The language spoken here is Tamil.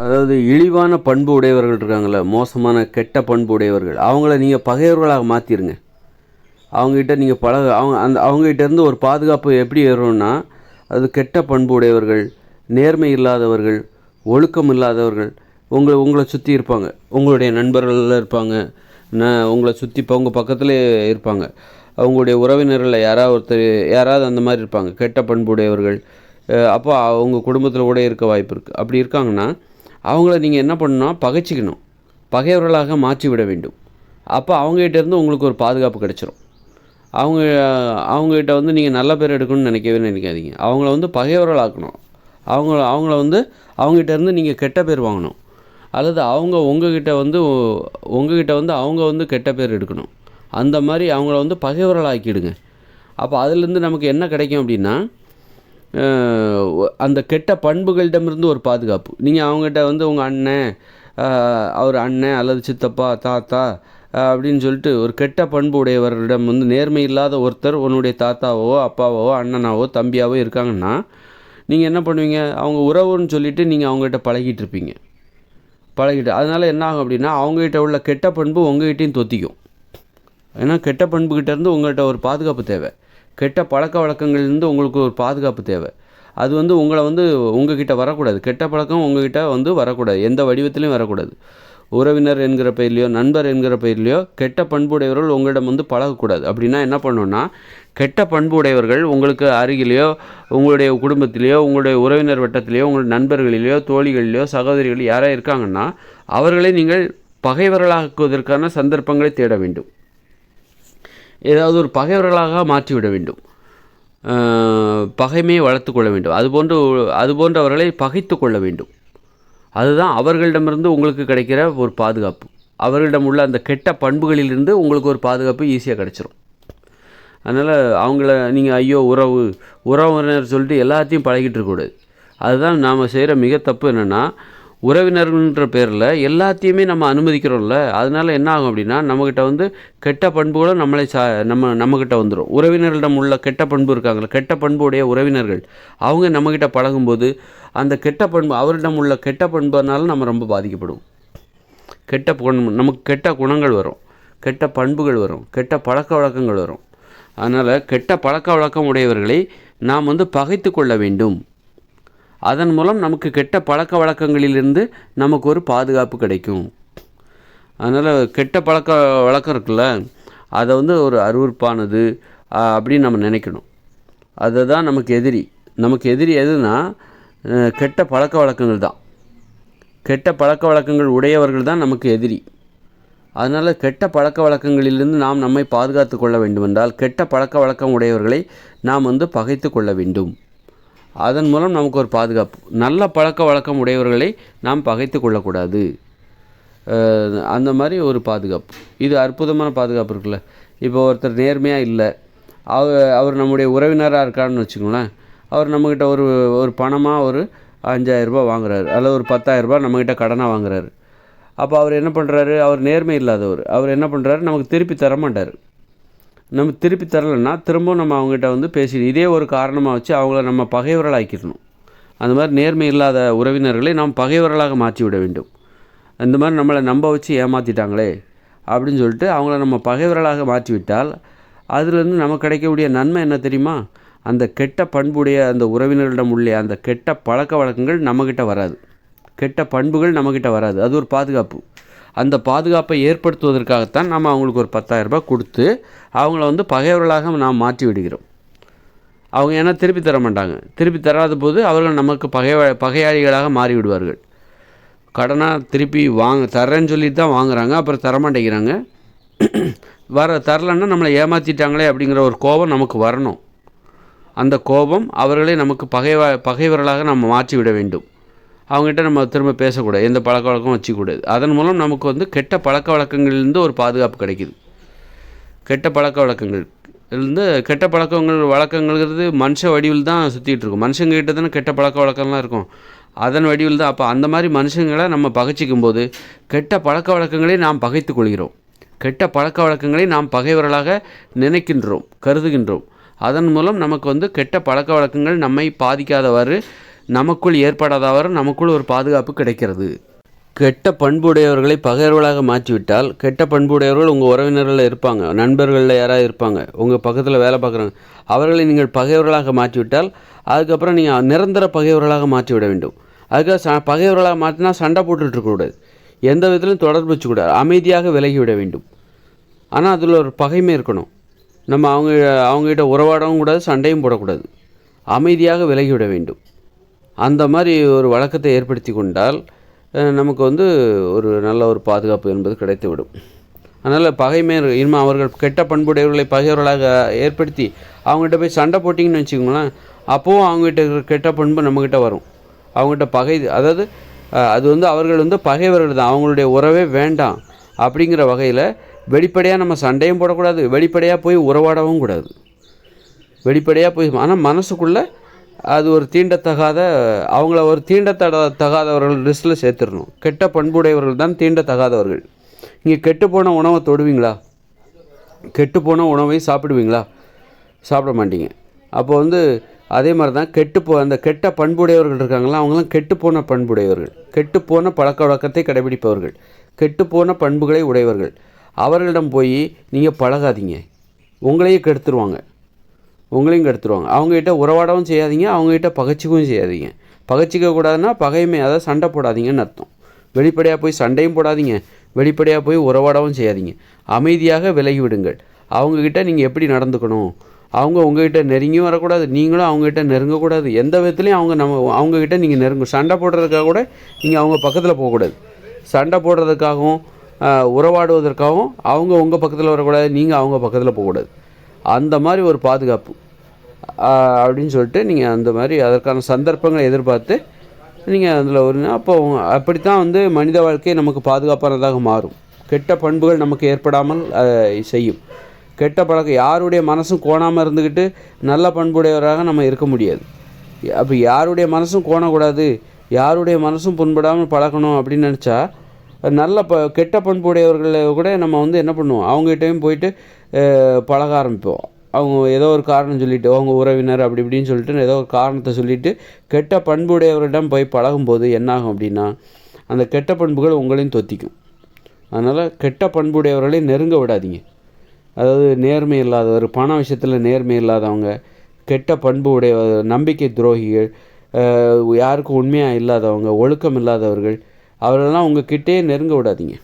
அதாவது இழிவான பண்பு உடையவர்கள் இருக்காங்கள மோசமான கெட்ட பண்பு உடையவர்கள் அவங்கள நீங்கள் பகைவர்களாக மாற்றிடுங்க அவங்ககிட்ட நீங்கள் பழக அவங்க அந்த அவங்ககிட்டேருந்து ஒரு பாதுகாப்பு எப்படி ஏறும்னா அது கெட்ட பண்பு உடையவர்கள் நேர்மை இல்லாதவர்கள் ஒழுக்கம் இல்லாதவர்கள் உங்களை உங்களை சுற்றி இருப்பாங்க. உங்களுடைய நண்பர்கள் இருப்பாங்க. நான் உங்களை சுற்றி இப்போ உங்கள் பக்கத்துலேயே இருப்பாங்க. அவங்களுடைய உறவினர்களில் யாராவது ஒருத்தர் யாராவது அந்த மாதிரி இருப்பாங்க. கெட்ட பண்புடையவர்கள் அப்போ அவங்க குடும்பத்தில் கூட இருக்க வாய்ப்பு இருக்குது அப்படி இருக்காங்கன்னா அவங்கள நீங்கள் என்ன பண்ணணும்னா பகைச்சிக்கணும். பகைவர்களாக மாற்றி விட வேண்டும். அப்போ அவங்ககிட்ட இருந்து உங்களுக்கு ஒரு பாதுகாப்பு கிடச்சிரும். அவங்க அவங்ககிட்ட வந்து நீங்கள் நல்ல பேர் எடுக்கணும்னு நினைக்கவே நினைக்காதீங்க. அவங்கள வந்து பகைவர்களாக்கணும். அவங்கள அவங்கள வந்து அவங்ககிட்ட இருந்து நீங்கள் கெட்ட பேர் வாங்கணும். அல்லது அவங்க உங்ககிட்ட வந்து உங்ககிட்ட வந்து அவங்க வந்து கெட்ட பேர் எடுக்கணும். அந்த மாதிரி அவங்கள வந்து பகைவர்களாக்கிடுங்க. அப்போ அதுலேருந்து நமக்கு என்ன கிடைக்கும் அப்படின்னா அந்த கெட்ட பண்புகளிடமிருந்து ஒரு பாதுகாப்பு. நீங்கள் அவங்ககிட்ட வந்து உங்கள் அண்ணன் அவர் அண்ணன் அல்லது சித்தப்பா தாத்தா அப்படின்னு சொல்லிட்டு ஒரு கெட்ட பண்பு உடையவர்களிடம் வந்து நேர்மை இல்லாத ஒருத்தர் உன்னுடைய தாத்தாவோ அப்பாவோ அண்ணனாவோ தம்பியாவோ இருக்காங்கன்னா நீங்கள் என்ன பண்ணுவீங்க? அவங்க உறவுன்னு சொல்லிட்டு நீங்கள் அவங்ககிட்ட பழகிட்டு இருப்பீங்க. பழகிட்டு அதனால் என்ன ஆகும் அப்படின்னா அவங்ககிட்ட உள்ள கெட்ட பண்பு உங்ககிட்டையும் தொத்திக்கும். ஏன்னா கெட்ட பண்புக்கிட்டேருந்து உங்கள்கிட்ட ஒரு பாதுகாப்பு தேவை. கெட்ட பழக்க வழக்கங்கள்லேருந்து உங்களுக்கு ஒரு பாதுகாப்பு தேவை. அது வந்து உங்களை வந்து உங்ககிட்ட வரக்கூடாது. கெட்ட பழக்கம் உங்ககிட்ட வந்து வரக்கூடாது. எந்த வடிவத்திலையும் வரக்கூடாது. உறவினர் என்கிற பெயர்லையோ நண்பர் என்கிற பெயர்லையோ கெட்ட பண்புடையவர்கள் உங்களிடம் வந்து பழகக்கூடாது. அப்படின்னா என்ன பண்ணணும்னா கெட்ட பண்புடையவர்கள் உங்களுக்கு அருகிலேயோ உங்களுடைய குடும்பத்திலேயோ உங்களுடைய உறவினர் வட்டத்திலேயோ உங்களுடைய நண்பர்களிலேயோ தோழிகளிலேயோ சகோதரிகள் யாராக இருக்காங்கன்னா அவர்களை நீங்கள் பகைவர்களாக்குவதற்கான சந்தர்ப்பங்களை தேட வேண்டும். ஏதாவது ஒரு பகைவர்களாக மாற்றிவிட வேண்டும். பகைமையை வளர்த்து கொள்ள வேண்டும். அதுபோன்று அதுபோன்றவர்களை பகைத்து கொள்ள வேண்டும். அதுதான் அவர்களிடமிருந்து உங்களுக்கு கிடைக்கிற ஒரு பாதுகாப்பு. அவர்களிடம் உள்ள அந்த கெட்ட பண்புகளிலிருந்து உங்களுக்கு ஒரு பாதுகாப்பு ஈஸியாக கிடச்சிரும். அதனால் அவங்கள நீங்கள் ஐயோ உறவு உறவினர் சொல்லிட்டு எல்லாத்தையும் பழகிட்டு இருக்கக்கூடாது அதுதான் நாம் செய்கிற மிக தப்பு என்னென்னா உறவினர்கள்ன்ற பேரில் எல்லாத்தையுமே நம்ம அனுமதிக்கிறோம்ல. அதனால் என்ன ஆகும் அப்படின்னா நம்மக்கிட்ட வந்து கெட்ட பண்புகளும் நம்மளை சா நம்ம நம்மக்கிட்ட வந்துடும் உறவினர்களிடம் உள்ள கெட்ட பண்பு இருக்காங்களே கெட்ட பண்புடைய உறவினர்கள் அவங்க நம்மக்கிட்ட பழகும்போது அந்த கெட்ட பண்பு அவரிடம் உள்ள கெட்ட பண்புனால நம்ம ரொம்ப பாதிக்கப்படுவோம். கெட்ட குணம் நமக்கு கெட்ட குணங்கள் வரும். கெட்ட பண்புகள் வரும். கெட்ட பழக்க வழக்கங்கள் வரும். அதனால் கெட்ட பழக்க வழக்கம் உடையவர்களை நாம் வந்து பகைத்து கொள்ள வேண்டும். அதன் மூலம் நமக்கு கெட்ட பழக்க வழக்கங்களிலிருந்து நமக்கு ஒரு பாதுகாப்பு கிடைக்கும். அதனால் கெட்ட பழக்க வழக்கம் இருக்குல்ல அதை வந்து ஒரு அருவருப்பானது அப்படின்னு நம்ம நினைக்கணும். அதுதான் நமக்கு எதிரி. நமக்கு எதிரி எதுனா கெட்ட பழக்க வழக்கங்கள் தான். கெட்ட பழக்க வழக்கங்கள் உடையவர்கள் தான் நமக்கு எதிரி. அதனால் கெட்ட பழக்க வழக்கங்களிலிருந்து நாம் நம்மை பாதுகாத்து கொள்ள வேண்டுமென்றால் கெட்ட பழக்க வழக்கம் உடையவர்களை நாம் வந்து பகைத்து கொள்ள வேண்டும். அதன் மூலம் நமக்கு ஒரு பாதுகாப்பு. நல்ல பழக்க வழக்கம் உடையவர்களை நாம் பகைத்து கொள்ளக்கூடாது. அந்த மாதிரி ஒரு பாதுகாப்பு. இது அற்புதமான பாதுகாப்பு இருக்குல்ல. இப்போ ஒருத்தர் நேர்மையாக இல்லை. அவ அவர் நம்முடைய உறவினராக இருக்காருன்னு வச்சுக்கோங்களேன். அவர் நம்மக்கிட்ட ஒரு ஒரு பணமாக ஒரு அஞ்சாயிரரூபா வாங்குறாரு. அல்லது ஒரு பத்தாயிரரூபா நம்மக்கிட்ட கடனாக வாங்குறாரு. அப்போ அவர் என்ன பண்ணுறாரு அவர் நேர்மை இல்லாதவர். அவர் என்ன பண்ணுறாரு நமக்கு திருப்பி தர மாட்டார். நம்ம திருப்பி தரலைன்னா திரும்பவும் நம்ம அவங்ககிட்ட வந்து பேசி இதே ஒரு காரணமாக வச்சு அவங்கள நம்ம பகைவர்களாக்கிடணும் அந்த மாதிரி நேர்மை இல்லாத உறவினர்களை நாம் பகைவர்களாக மாற்றி விட வேண்டும். இந்த மாதிரி நம்மளை நம்ப வச்சு ஏமாற்றிட்டாங்களே அப்படின்னு சொல்லிட்டு அவங்கள நம்ம பகைவர்களாக மாற்றிவிட்டால் அதுலேருந்து நமக்கு கிடைக்கக்கூடிய நன்மை என்ன தெரியுமா? அந்த கெட்ட பண்புடைய அந்த உறவினர்களிடம் உள்ள அந்த கெட்ட பழக்க வழக்கங்கள் நம்மக்கிட்ட வராது. கெட்ட பண்புகள் நம்மக்கிட்ட வராது. அது ஒரு பாதுகாப்பு. அந்த பாதுகாப்பை ஏற்படுத்துவதற்காகத்தான் நம்ம அவங்களுக்கு ஒரு 10000 ரூபாய் கொடுத்து அவங்கள வந்து பகைவர்களாக நாம் மாற்றி விடுகிறோம். அவங்க ஏன்னா திருப்பி தர மாட்டாங்க. திருப்பி தராத போது அவர்கள் நமக்கு பகை பகையாளிகளாக மாறிவிடுவார்கள் கடனாக திருப்பி வாங்க தரேன்னு சொல்லிட்டு தான் வாங்குறாங்க அப்புறம் தர மாட்டேங்கிறாங்க. வர தரலன்னா நம்மளை ஏமாற்றிட்டாங்களே அப்படிங்கிற ஒரு கோபம் நமக்கு வரணும். அந்த கோபம் அவர்களை நமக்கு பகைவா பகைவர்களாக நம்ம மாற்றி விட வேண்டும். அவங்ககிட்ட நம்ம திரும்ப பேசக்கூடாது எந்த பழக்க வழக்கமும் வச்சுக்கூடாது அதன் மூலம் நமக்கு வந்து கெட்ட பழக்க வழக்கங்கள்லேருந்து ஒரு பாதுகாப்பு கிடைக்குது. கெட்ட பழக்க வழக்கங்கள். இருந்து கெட்ட பழக்கங்கள் வழக்கங்கள்ங்கிறது மனுஷ வடிவில் தான் சுற்றிட்டு இருக்கும். மனுஷங்ககிட்ட தானே கெட்ட பழக்க வழக்கம்லாம் இருக்கும். அதன் வடிவில் தான். அப்போ அந்த மாதிரி மனுஷங்களை நம்ம பகைச்சிக்கும் போது கெட்ட பழக்க வழக்கங்களை நாம் பகைத்து கொள்கிறோம். கெட்ட பழக்க வழக்கங்களை நாம் பகைவர்களாக நினைக்கின்றோம் கருதுகின்றோம். அதன் மூலம் நமக்கு வந்து கெட்ட பழக்க வழக்கங்கள் நம்மை பாதிக்காதவாறு நமக்குள் ஏற்படாதவரை நமக்குள் ஒரு பாதுகாப்பு கிடைக்கிறது. கெட்ட பண்புடையவர்களை பகைவர்களாக மாற்றிவிட்டால் கெட்ட பண்புடையவர்கள் உங்கள் உறவினர்களில் இருப்பாங்க நண்பர்களில் யாராவது இருப்பாங்க உங்கள் பக்கத்தில் வேலை பார்க்குறாங்க அவர்களை நீங்கள் பகைவர்களாக மாற்றிவிட்டால் அதுக்கப்புறம் நீங்கள் நிரந்தர பகைவர்களாக மாற்றிவிட வேண்டும். அதுக்காக ச பகைவர்களாக மாற்றினா சண்டை போட்டுட்ருக்கக்கூடாது எந்த விதத்திலும் தொடர்பு வச்சுக்கூடாது அமைதியாக விலகிவிட வேண்டும். ஆனால் அதில் ஒரு பகைமை இருக்கணும். நம்ம அவங்க அவங்ககிட்ட உறவாடவும் கூடாது சண்டையும் போடக்கூடாது. அமைதியாக விலகிவிட வேண்டும். அந்த மாதிரி ஒரு வழக்கத்தை ஏற்படுத்தி கொண்டால் நமக்கு வந்து ஒரு நல்ல ஒரு பாதுகாப்பு என்பது கிடைத்துவிடும். அதனால் பகைமை இனிமே அவர்கள் கெட்ட பண்புடையவர்களை பகைவர்களாக ஏற்படுத்தி அவங்ககிட்ட போய் சண்டை போட்டிங்கன்னு வச்சுக்கோங்களேன் அப்போவும் அவங்ககிட்ட இருக்கிற கெட்ட பண்பு நம்மக்கிட்ட வரும். அவங்ககிட்ட பகை அதாவது அது வந்து அவர்கள் வந்து பகைவர்கள் தான் அவங்களுடைய உறவே வேண்டாம் அப்படிங்கிற வகையில் வெளிப்படையாக நம்ம சண்டையும் போடக்கூடாது வெளிப்படையாக போய் உறவாடவும் கூடாது. வெளிப்படையாக போய் ஆனால் மனசுக்குள்ளே அது ஒரு தீண்டத்தகாத அவங்கள ஒரு தீண்டத்தட தகாதவர்கள் லிஸ்ட்டில் சேர்த்துடணும். கெட்ட பண்புடையவர்கள் தான் தீண்டத்தகாதவர்கள். நீங்கள் கெட்டுப்போன உணவை தொடுவீங்களா? கெட்டுப்போன உணவை சாப்பிடுவீங்களா? சாப்பிட மாட்டீங்க. அப்போ வந்து அதே மாதிரி தான் கெட்டுப்போ அந்த கெட்ட பண்புடையவர்கள் இருக்காங்களா அவங்களாம் கெட்டுப்போன பண்புடையவர்கள். கெட்டுப்போன பழக்க வழக்கத்தை கடைபிடிப்பவர்கள். கெட்டுப்போன பண்புகளை உடையவர்கள். அவர்களிடம் போய் நீங்கள் பழகாதீங்க. உங்களையே கெடுத்துருவாங்க. உங்களையும் கெடுத்துருவாங்க. அவங்ககிட்ட உறவாடவும் செய்யாதீங்க அவங்ககிட்ட பகைச்சிக்கவும் செய்யாதீங்க. பகச்சிக்க கூடாதுன்னா பகைமை அதாவது சண்டை போடாதீங்கன்னு அர்த்தம். வெளிப்படையாக போய் சண்டையும் போடாதீங்க வெளிப்படையாக போய் உறவாடவும் செய்யாதீங்க. அமைதியாக விலகி விடுங்கள். அவங்கக்கிட்ட நீங்கள் எப்படி நடந்துக்கணும்? அவங்க உங்ககிட்ட நெருங்கியும் வரக்கூடாது நீங்களும் அவங்ககிட்ட நெருங்கக்கூடாது. எந்த விதத்துலையும் அவங்க நம்ம அவங்கக்கிட்ட நீங்கள் நெருங்க சண்டை போடுறதுக்காக கூட நீங்கள் அவங்க பக்கத்தில் போகக்கூடாது. சண்டை போடுறதுக்காகவும் உறவாடுவதற்காகவும் அவங்க உங்கள் பக்கத்தில் வரக்கூடாது நீங்கள் அவங்க பக்கத்தில் போகக்கூடாது. அந்த மாதிரி ஒரு பாதுகாப்பு. அப்படின்னு சொல்லிட்டு நீங்கள் அந்த மாதிரி அதற்கான சந்தர்ப்பங்களை எதிர்பார்த்து நீங்கள் அதில் ஒரு அப்போ அப்படித்தான் வந்து மனித வாழ்க்கை நமக்கு பாதுகாப்பானதாக மாறும். கெட்ட பண்புகள் நமக்கு ஏற்படாமல் செய்யும். கெட்ட பழக்கம் யாருடைய மனசும் கோணாமல் இருந்துக்கிட்டு நல்ல பண்புடையவராக நம்ம இருக்க முடியாது. அப்போ யாருடைய மனசும் கோணக்கூடாது. யாருடைய மனசும் புண்படாமல் பழகணும் அப்படின்னு நினச்சா நல்ல ப கெட்ட பண்புடையவர்களை கூட நம்ம வந்து என்ன பண்ணுவோம்? அவங்ககிட்டயும் போயிட்டு பழக ஆரம்பிப்போம். அவங்க ஏதோ ஒரு காரணம் சொல்லிட்டு அவங்க உறவினர் அப்படி இப்படின்னு சொல்லிட்டு ஏதோ ஒரு காரணத்தை சொல்லிவிட்டு கெட்ட பண்புடையவரிடம் போய் பழகும்போது என்னாகும் அப்படின்னா அந்த கெட்ட பண்புகள் உங்களையும் தொத்திக்கும். அதனால் கெட்ட பண்புடையவர்களை நெருங்க விடாதீங்க. அதாவது நேர்மை இல்லாதவர் பண விஷயத்தில் நேர்மை இல்லாதவங்க கெட்ட பண்பு உடைய நம்பிக்கை துரோகிகள் யாருக்கும் உண்மையாக இல்லாதவங்க ஒழுக்கம் இல்லாதவர்கள் அவரெல்லாம் உங்கள் கிட்டே நெருங்க விடாதீங்க.